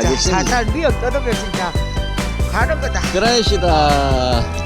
진짜 알겠습니다. 살살 미어 뜯으면 진짜 가는 거다. 그라이시다.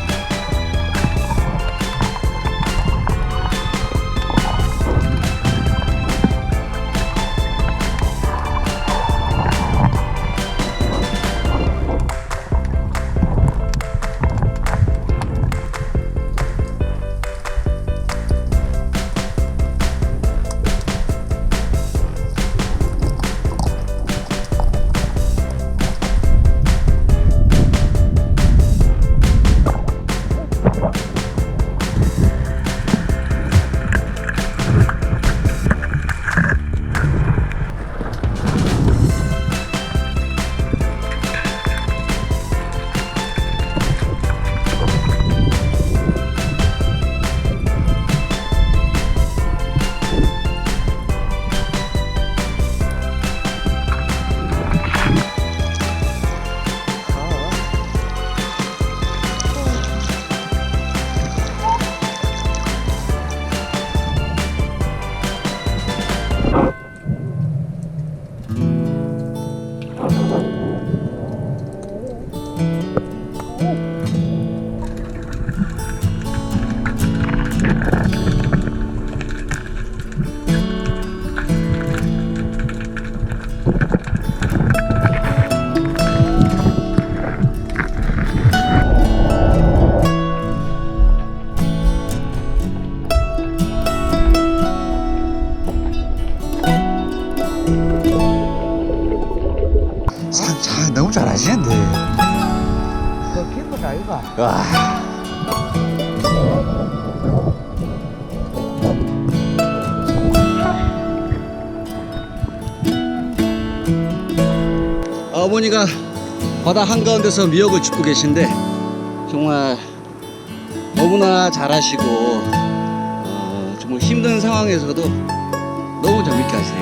그 기분 아이가. 와. 어머니가 바다 한가운데서 미역을 줍고 계신데 정말 너무나 잘하시고 어, 정말 힘든 상황에서도 너무 재밌게 하세요.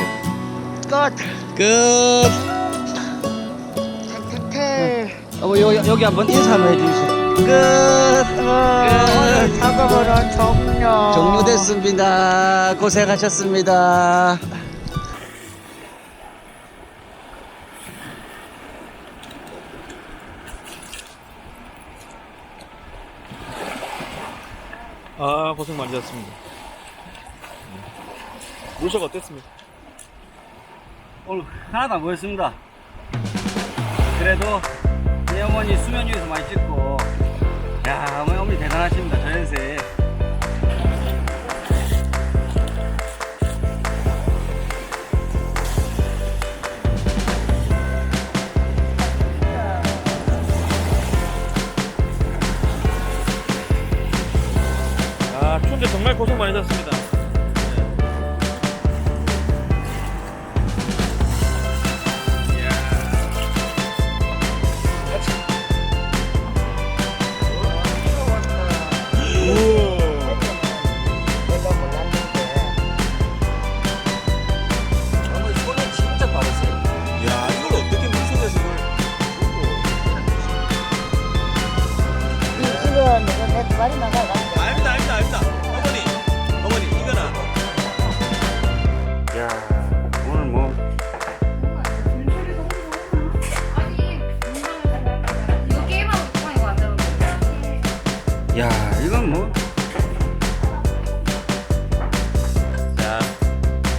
끝. 끝. 어머 여, 여기 한번 인사 한번 해주세요. 끝. 어, 오늘 작업은 종료. 종료됐습니다. 고생하셨습니다. 아 고생 많으셨습니다. 물속 어땠습니까? 오늘 하나도 안 보였습니다. 그래도 내 어머니 수면 위에서 많이 찍고, 야, 어머니, 어머니 대단하십니다. 저 연세에. 아 추운데 정말 고생 많으셨습니다. 내 말이 나가가. 아닙니다 아닙니다 아닙니다 어머니 어머니 이거나 야, 오늘 뭐, 야, 이건 뭐. 자,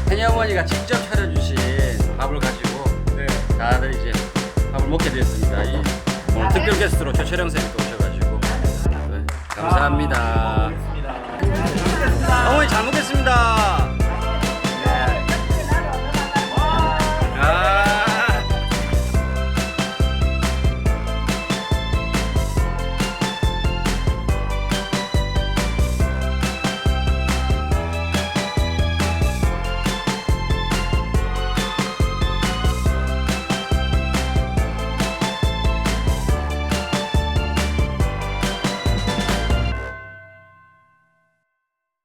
혜니 어머니가 직접 차려주신 밥을 가지고 네 다들 이제 밥을 먹게. 이 오늘 특별 게스트로 최철영 쌤이 또 감사합니다. 어머니 잘.